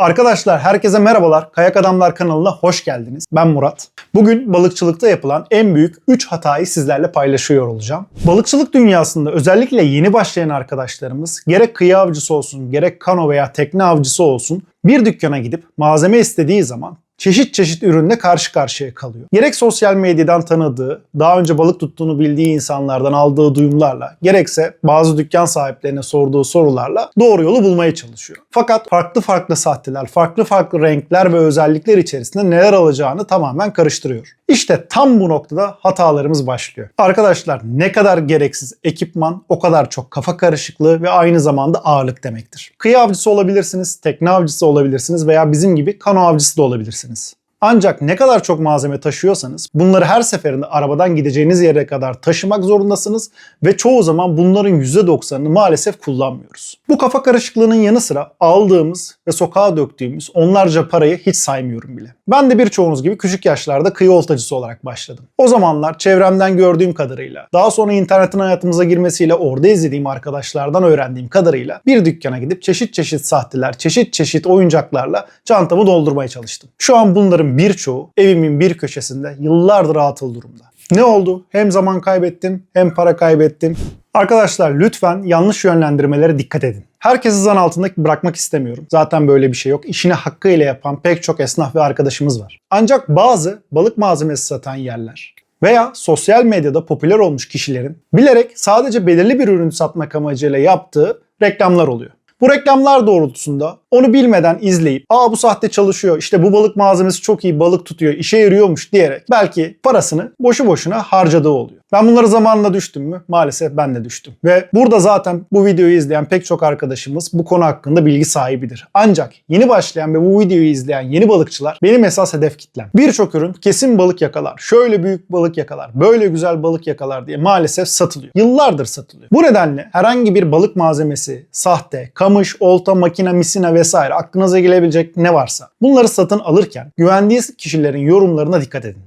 Arkadaşlar herkese merhabalar. Kayak Adamlar kanalına hoş geldiniz. Ben Murat. Bugün balıkçılıkta yapılan en büyük 3 hatayı sizlerle paylaşıyor olacağım. Balıkçılık dünyasında özellikle yeni başlayan arkadaşlarımız gerek kıyı avcısı olsun gerek kano veya tekne avcısı olsun bir dükkana gidip malzeme istediği zaman çeşit çeşit ürünle karşı karşıya kalıyor. Gerek sosyal medyadan tanıdığı, daha önce balık tuttuğunu bildiği insanlardan aldığı duyumlarla, gerekse bazı dükkan sahiplerine sorduğu sorularla doğru yolu bulmaya çalışıyor. Fakat farklı farklı sahteler, farklı farklı renkler ve özellikler içerisinde neler alacağını tamamen karıştırıyor. İşte tam bu noktada hatalarımız başlıyor. Arkadaşlar ne kadar gereksiz ekipman o kadar çok kafa karışıklığı ve aynı zamanda ağırlık demektir. Kıyı avcısı olabilirsiniz, tekne avcısı olabilirsiniz veya bizim gibi kano avcısı da olabilirsiniz. geldiniz. Ancak ne kadar çok malzeme taşıyorsanız bunları her seferinde arabadan gideceğiniz yere kadar taşımak zorundasınız ve çoğu zaman bunların %90'ını maalesef kullanmıyoruz. Bu kafa karışıklığının yanı sıra aldığımız ve sokağa döktüğümüz onlarca parayı hiç saymıyorum bile. Ben de birçoğunuz gibi küçük yaşlarda kıyı oltacısı olarak başladım. O zamanlar çevremden gördüğüm kadarıyla, daha sonra internetin hayatımıza girmesiyle orada izlediğim arkadaşlardan öğrendiğim kadarıyla bir dükkana gidip çeşit çeşit sahteler, çeşit çeşit oyuncaklarla çantamı doldurmaya çalıştım. Şu an bunların birçoğu evimin bir köşesinde yıllardır atıl durumda. Ne oldu? Hem zaman kaybettim hem para kaybettim. Arkadaşlar lütfen yanlış yönlendirmelere dikkat edin. Herkesi zan altında bırakmak istemiyorum. Zaten böyle bir şey yok. İşini hakkıyla yapan pek çok esnaf ve arkadaşımız var. Ancak bazı balık malzemesi satan yerler veya sosyal medyada popüler olmuş kişilerin bilerek sadece belirli bir ürün satmak amacıyla yaptığı reklamlar oluyor. Bu reklamlar doğrultusunda onu bilmeden izleyip aa bu sahte çalışıyor işte bu balık malzemesi çok iyi balık tutuyor işe yarıyormuş diyerek belki parasını boşu boşuna harcadığı oluyor. Ben bunları zamanla düştüm mü? Maalesef ben de düştüm. Ve burada zaten bu videoyu izleyen pek çok arkadaşımız bu konu hakkında bilgi sahibidir. Ancak yeni başlayan ve bu videoyu izleyen yeni balıkçılar benim esas hedef kitlem. Birçok ürün kesin balık yakalar, şöyle büyük balık yakalar, böyle güzel balık yakalar diye maalesef satılıyor. Yıllardır satılıyor. Bu nedenle herhangi bir balık malzemesi, sahte, kamış, olta, makine, misina vesaire aklınıza gelebilecek ne varsa bunları satın alırken güvendiğiniz kişilerin yorumlarına dikkat edin.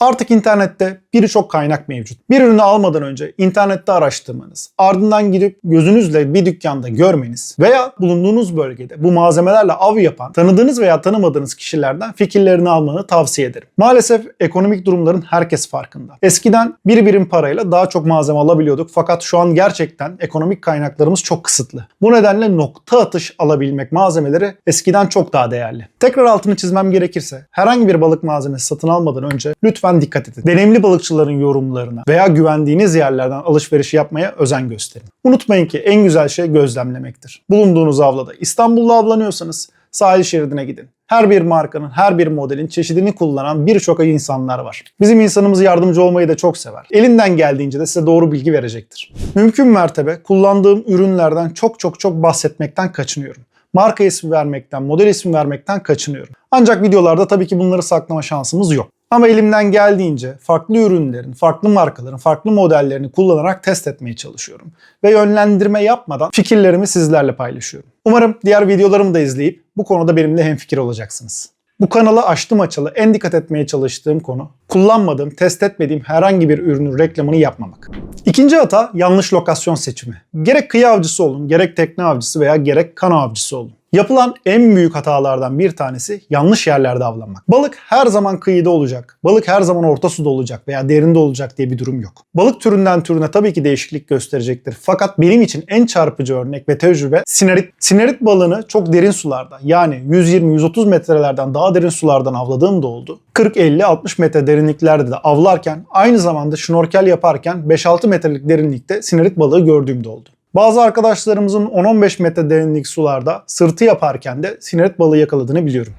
Artık internette birçok kaynak mevcut. Bir ürünü almadan önce internette araştırmanız, ardından gidip gözünüzle bir dükkanda görmeniz veya bulunduğunuz bölgede bu malzemelerle av yapan tanıdığınız veya tanımadığınız kişilerden fikirlerini almanı tavsiye ederim. Maalesef ekonomik durumların herkes farkında. Eskiden bir birim parayla daha çok malzeme alabiliyorduk fakat şu an gerçekten ekonomik kaynaklarımız çok kısıtlı. Bu nedenle nokta atış alabilmek malzemeleri eskiden çok daha değerli. Tekrar altını çizmem gerekirse herhangi bir balık malzemesi satın almadan önce lütfen dikkat edin. Deneyimli balıkçıların yorumlarına veya güvendiğiniz yerlerden alışveriş yapmaya özen gösterin. Unutmayın ki en güzel şey gözlemlemektir. Bulunduğunuz avlada İstanbul'da avlanıyorsanız sahil şeridine gidin. Her bir markanın, her bir modelin çeşidini kullanan birçok insanlar var. Bizim insanımız yardımcı olmayı da çok sever. Elinden geldiğince de size doğru bilgi verecektir. Mümkün mertebe kullandığım ürünlerden çok çok çok bahsetmekten kaçınıyorum marka ismi vermekten, model ismi vermekten kaçınıyorum. Ancak videolarda tabii ki bunları saklama şansımız yok. Ama elimden geldiğince farklı ürünlerin, farklı markaların, farklı modellerini kullanarak test etmeye çalışıyorum. Ve yönlendirme yapmadan fikirlerimi sizlerle paylaşıyorum. Umarım diğer videolarımı da izleyip bu konuda benimle hemfikir olacaksınız. Bu kanalı açtım açalı en dikkat etmeye çalıştığım konu kullanmadığım, test etmediğim herhangi bir ürünün reklamını yapmamak. İkinci hata yanlış lokasyon seçimi. Gerek kıyı avcısı olun, gerek tekne avcısı veya gerek kano avcısı olun. Yapılan en büyük hatalardan bir tanesi yanlış yerlerde avlanmak. Balık her zaman kıyıda olacak. Balık her zaman orta suda olacak veya derinde olacak diye bir durum yok. Balık türünden türüne tabii ki değişiklik gösterecektir. Fakat benim için en çarpıcı örnek ve tecrübe sinerit. Sinerit balığını çok derin sularda yani 120-130 metrelerden daha derin sulardan avladığım da oldu. 40-50-60 metre derinliklerde de avlarken aynı zamanda şnorkel yaparken 5-6 metrelik derinlikte sinerit balığı gördüğümde oldu. Bazı arkadaşlarımızın 10-15 metre derinlik sularda sırtı yaparken de sinerit balığı yakaladığını biliyorum.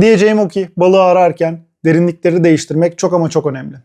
Diyeceğim o ki balığı ararken derinlikleri değiştirmek çok ama çok önemli.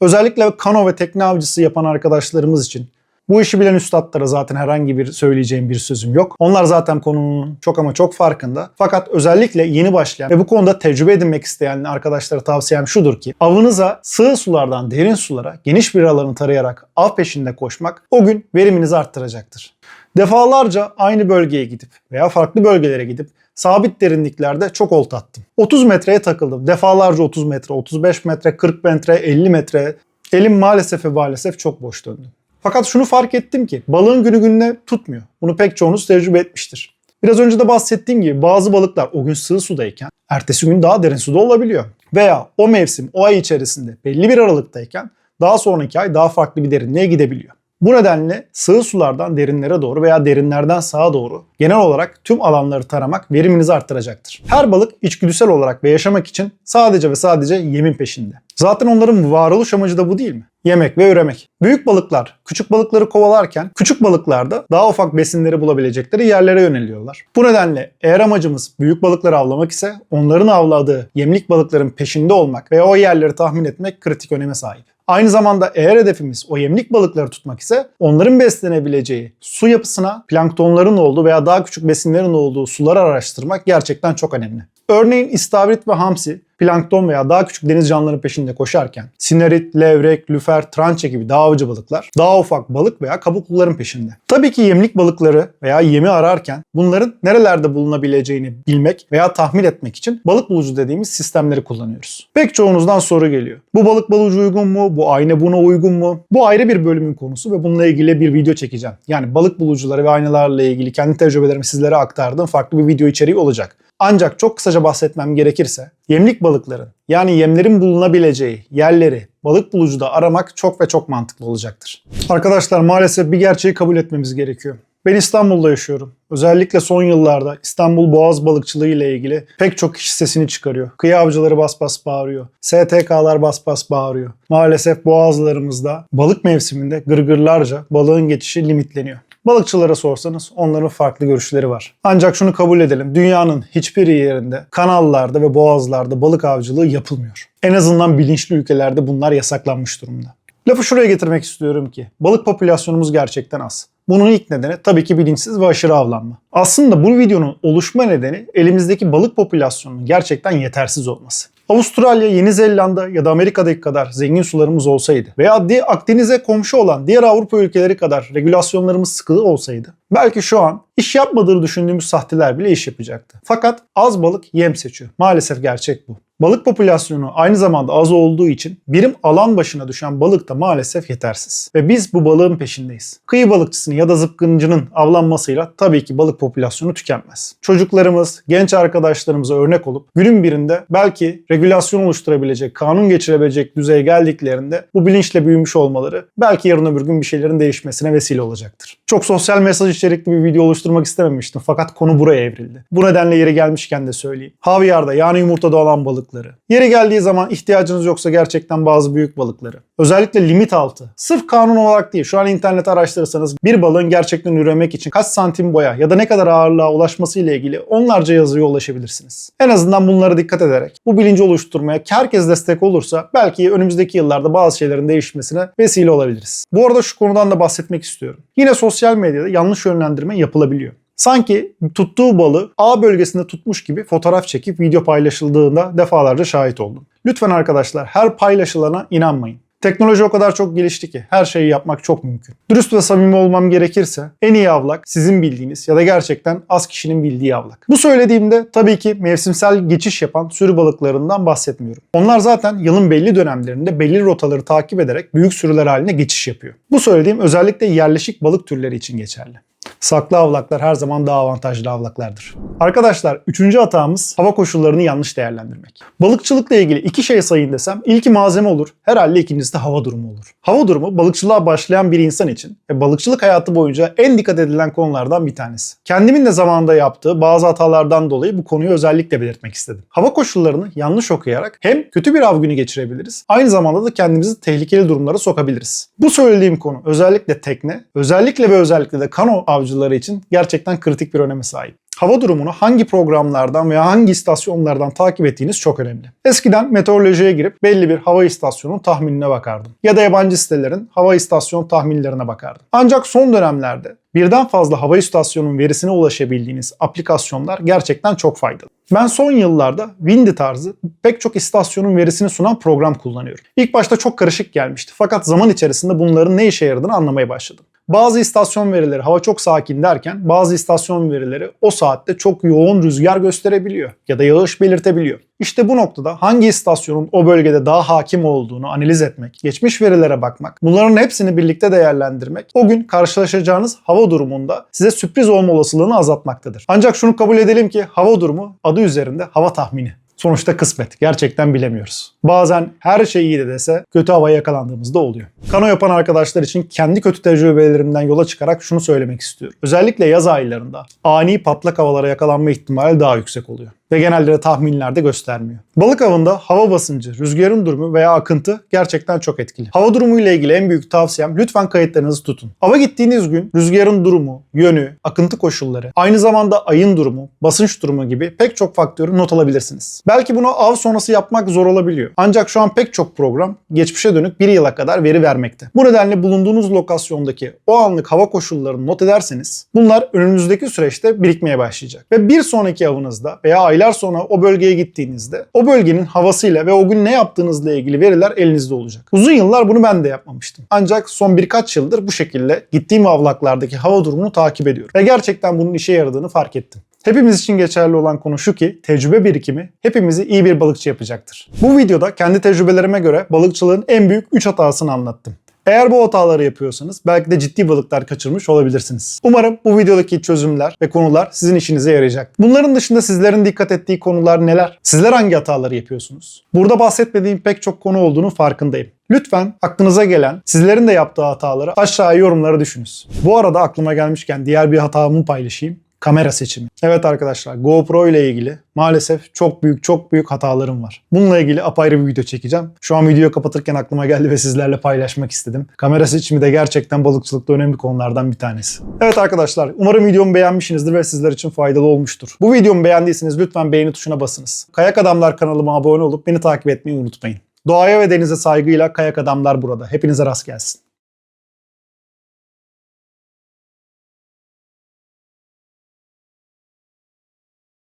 Özellikle kano ve tekne avcısı yapan arkadaşlarımız için bu işi bilen üstadlara zaten herhangi bir söyleyeceğim bir sözüm yok. Onlar zaten konunun çok ama çok farkında. Fakat özellikle yeni başlayan ve bu konuda tecrübe edinmek isteyen arkadaşlara tavsiyem şudur ki avınıza sığ sulardan derin sulara geniş bir alanı tarayarak av peşinde koşmak o gün veriminizi arttıracaktır. Defalarca aynı bölgeye gidip veya farklı bölgelere gidip sabit derinliklerde çok olta attım. 30 metreye takıldım. Defalarca 30 metre, 35 metre, 40 metre, 50 metre. Elim maalesef ve maalesef çok boş döndü. Fakat şunu fark ettim ki balığın günü gününe tutmuyor. Bunu pek çoğunuz tecrübe etmiştir. Biraz önce de bahsettiğim gibi bazı balıklar o gün sığ sudayken ertesi gün daha derin suda olabiliyor. Veya o mevsim o ay içerisinde belli bir aralıktayken daha sonraki ay daha farklı bir derinliğe gidebiliyor. Bu nedenle sığ sulardan derinlere doğru veya derinlerden sağa doğru genel olarak tüm alanları taramak veriminizi arttıracaktır. Her balık içgüdüsel olarak ve yaşamak için sadece ve sadece yemin peşinde. Zaten onların varoluş amacı da bu değil mi? Yemek ve üremek. Büyük balıklar küçük balıkları kovalarken küçük balıklar da daha ufak besinleri bulabilecekleri yerlere yöneliyorlar. Bu nedenle eğer amacımız büyük balıkları avlamak ise onların avladığı yemlik balıkların peşinde olmak ve o yerleri tahmin etmek kritik öneme sahip. Aynı zamanda eğer hedefimiz o yemlik balıkları tutmak ise onların beslenebileceği su yapısına planktonların olduğu veya daha küçük besinlerin olduğu suları araştırmak gerçekten çok önemli. Örneğin istavrit ve hamsi plankton veya daha küçük deniz canlıların peşinde koşarken sinerit, levrek, lüfer, trançe gibi daha avcı balıklar daha ufak balık veya kabukluların peşinde. Tabii ki yemlik balıkları veya yemi ararken bunların nerelerde bulunabileceğini bilmek veya tahmin etmek için balık bulucu dediğimiz sistemleri kullanıyoruz. Pek çoğunuzdan soru geliyor. Bu balık bulucu uygun mu? Bu ayna buna uygun mu? Bu ayrı bir bölümün konusu ve bununla ilgili bir video çekeceğim. Yani balık bulucuları ve aynalarla ilgili kendi tecrübelerimi sizlere aktardığım farklı bir video içeriği olacak. Ancak çok kısaca bahsetmem gerekirse yemlik balıkların yani yemlerin bulunabileceği yerleri balık bulucuda aramak çok ve çok mantıklı olacaktır. Arkadaşlar maalesef bir gerçeği kabul etmemiz gerekiyor. Ben İstanbul'da yaşıyorum. Özellikle son yıllarda İstanbul Boğaz balıkçılığı ile ilgili pek çok kişi sesini çıkarıyor. Kıyı avcıları bas bas bağırıyor. STK'lar bas bas bağırıyor. Maalesef boğazlarımızda balık mevsiminde gırgırlarca balığın geçişi limitleniyor. Balıkçılara sorsanız onların farklı görüşleri var. Ancak şunu kabul edelim. Dünyanın hiçbir yerinde kanallarda ve boğazlarda balık avcılığı yapılmıyor. En azından bilinçli ülkelerde bunlar yasaklanmış durumda. Lafı şuraya getirmek istiyorum ki balık popülasyonumuz gerçekten az. Bunun ilk nedeni tabii ki bilinçsiz ve aşırı avlanma. Aslında bu videonun oluşma nedeni elimizdeki balık popülasyonunun gerçekten yetersiz olması. Avustralya, Yeni Zelanda ya da Amerika'daki kadar zengin sularımız olsaydı veya Akdeniz'e komşu olan diğer Avrupa ülkeleri kadar regülasyonlarımız sıkı olsaydı belki şu an iş yapmadığını düşündüğümüz sahteler bile iş yapacaktı. Fakat az balık yem seçiyor. Maalesef gerçek bu. Balık popülasyonu aynı zamanda az olduğu için birim alan başına düşen balık da maalesef yetersiz. Ve biz bu balığın peşindeyiz. Kıyı balıkçısının ya da zıpkıncının avlanmasıyla tabii ki balık popülasyonu tükenmez. Çocuklarımız, genç arkadaşlarımıza örnek olup günün birinde belki regülasyon oluşturabilecek, kanun geçirebilecek düzeye geldiklerinde bu bilinçle büyümüş olmaları belki yarın öbür gün bir şeylerin değişmesine vesile olacaktır. Çok sosyal mesaj içerikli bir video oluşturmak istememiştim fakat konu buraya evrildi. Bu nedenle yeri gelmişken de söyleyeyim. Havyarda yani yumurtada olan balıkları. Yeri geldiği zaman ihtiyacınız yoksa gerçekten bazı büyük balıkları. Özellikle limit altı. Sırf kanun olarak değil şu an internet araştırırsanız bir balığın gerçekten üremek için kaç santim boya ya da ne kadar ağırlığa ulaşması ile ilgili onlarca yazıya ulaşabilirsiniz. En azından bunlara dikkat ederek bu bilinci oluşturmaya herkes destek olursa belki önümüzdeki yıllarda bazı şeylerin değişmesine vesile olabiliriz. Bu arada şu konudan da bahsetmek istiyorum. Yine sosyal medyada yanlış yönlendirme yapılabiliyor. Sanki tuttuğu balı A bölgesinde tutmuş gibi fotoğraf çekip video paylaşıldığında defalarca şahit oldum. Lütfen arkadaşlar her paylaşılana inanmayın. Teknoloji o kadar çok gelişti ki her şeyi yapmak çok mümkün. Dürüst ve samimi olmam gerekirse en iyi avlak sizin bildiğiniz ya da gerçekten az kişinin bildiği avlak. Bu söylediğimde tabii ki mevsimsel geçiş yapan sürü balıklarından bahsetmiyorum. Onlar zaten yılın belli dönemlerinde belli rotaları takip ederek büyük sürüler haline geçiş yapıyor. Bu söylediğim özellikle yerleşik balık türleri için geçerli. Saklı avlaklar her zaman daha avantajlı avlaklardır. Arkadaşlar üçüncü hatamız hava koşullarını yanlış değerlendirmek. Balıkçılıkla ilgili iki şey sayın desem ilki malzeme olur, herhalde ikincisi de hava durumu olur. Hava durumu balıkçılığa başlayan bir insan için ve balıkçılık hayatı boyunca en dikkat edilen konulardan bir tanesi. Kendimin de zamanında yaptığı bazı hatalardan dolayı bu konuyu özellikle belirtmek istedim. Hava koşullarını yanlış okuyarak hem kötü bir av günü geçirebiliriz, aynı zamanda da kendimizi tehlikeli durumlara sokabiliriz. Bu söylediğim konu özellikle tekne, özellikle ve özellikle de kano avcıları için gerçekten kritik bir öneme sahip. Hava durumunu hangi programlardan veya hangi istasyonlardan takip ettiğiniz çok önemli. Eskiden meteorolojiye girip belli bir hava istasyonunun tahminine bakardım. Ya da yabancı sitelerin hava istasyon tahminlerine bakardım. Ancak son dönemlerde birden fazla hava istasyonunun verisine ulaşabildiğiniz aplikasyonlar gerçekten çok faydalı. Ben son yıllarda Windy tarzı pek çok istasyonun verisini sunan program kullanıyorum. İlk başta çok karışık gelmişti fakat zaman içerisinde bunların ne işe yaradığını anlamaya başladım. Bazı istasyon verileri hava çok sakin derken bazı istasyon verileri o saatte çok yoğun rüzgar gösterebiliyor ya da yağış belirtebiliyor. İşte bu noktada hangi istasyonun o bölgede daha hakim olduğunu analiz etmek, geçmiş verilere bakmak, bunların hepsini birlikte değerlendirmek o gün karşılaşacağınız hava durumunda size sürpriz olma olasılığını azaltmaktadır. Ancak şunu kabul edelim ki hava durumu adı üzerinde hava tahmini. Sonuçta kısmet. Gerçekten bilemiyoruz. Bazen her şey iyi de dese kötü havaya yakalandığımızda oluyor. Kano yapan arkadaşlar için kendi kötü tecrübelerimden yola çıkarak şunu söylemek istiyorum. Özellikle yaz aylarında ani patlak havalara yakalanma ihtimali daha yüksek oluyor ve genelde de tahminlerde göstermiyor. Balık avında hava basıncı, rüzgarın durumu veya akıntı gerçekten çok etkili. Hava durumu ile ilgili en büyük tavsiyem lütfen kayıtlarınızı tutun. Ava gittiğiniz gün rüzgarın durumu, yönü, akıntı koşulları, aynı zamanda ayın durumu, basınç durumu gibi pek çok faktörü not alabilirsiniz. Belki bunu av sonrası yapmak zor olabiliyor. Ancak şu an pek çok program geçmişe dönük bir yıla kadar veri vermekte. Bu nedenle bulunduğunuz lokasyondaki o anlık hava koşullarını not ederseniz bunlar önümüzdeki süreçte birikmeye başlayacak. Ve bir sonraki avınızda veya aylar sonra o bölgeye gittiğinizde o bölgenin havasıyla ve o gün ne yaptığınızla ilgili veriler elinizde olacak. Uzun yıllar bunu ben de yapmamıştım. Ancak son birkaç yıldır bu şekilde gittiğim avlaklardaki hava durumunu takip ediyorum. Ve gerçekten bunun işe yaradığını fark ettim. Hepimiz için geçerli olan konu şu ki tecrübe birikimi hepimizi iyi bir balıkçı yapacaktır. Bu videoda kendi tecrübelerime göre balıkçılığın en büyük 3 hatasını anlattım. Eğer bu hataları yapıyorsanız belki de ciddi balıklar kaçırmış olabilirsiniz. Umarım bu videodaki çözümler ve konular sizin işinize yarayacak. Bunların dışında sizlerin dikkat ettiği konular neler? Sizler hangi hataları yapıyorsunuz? Burada bahsetmediğim pek çok konu olduğunu farkındayım. Lütfen aklınıza gelen, sizlerin de yaptığı hataları aşağıya yorumlara düşünüz. Bu arada aklıma gelmişken diğer bir hatamı paylaşayım kamera seçimi. Evet arkadaşlar GoPro ile ilgili maalesef çok büyük çok büyük hatalarım var. Bununla ilgili apayrı bir video çekeceğim. Şu an videoyu kapatırken aklıma geldi ve sizlerle paylaşmak istedim. Kamera seçimi de gerçekten balıkçılıkta önemli konulardan bir tanesi. Evet arkadaşlar umarım videomu beğenmişsinizdir ve sizler için faydalı olmuştur. Bu videomu beğendiyseniz lütfen beğeni tuşuna basınız. Kayak Adamlar kanalıma abone olup beni takip etmeyi unutmayın. Doğaya ve denize saygıyla Kayak Adamlar burada. Hepinize rast gelsin.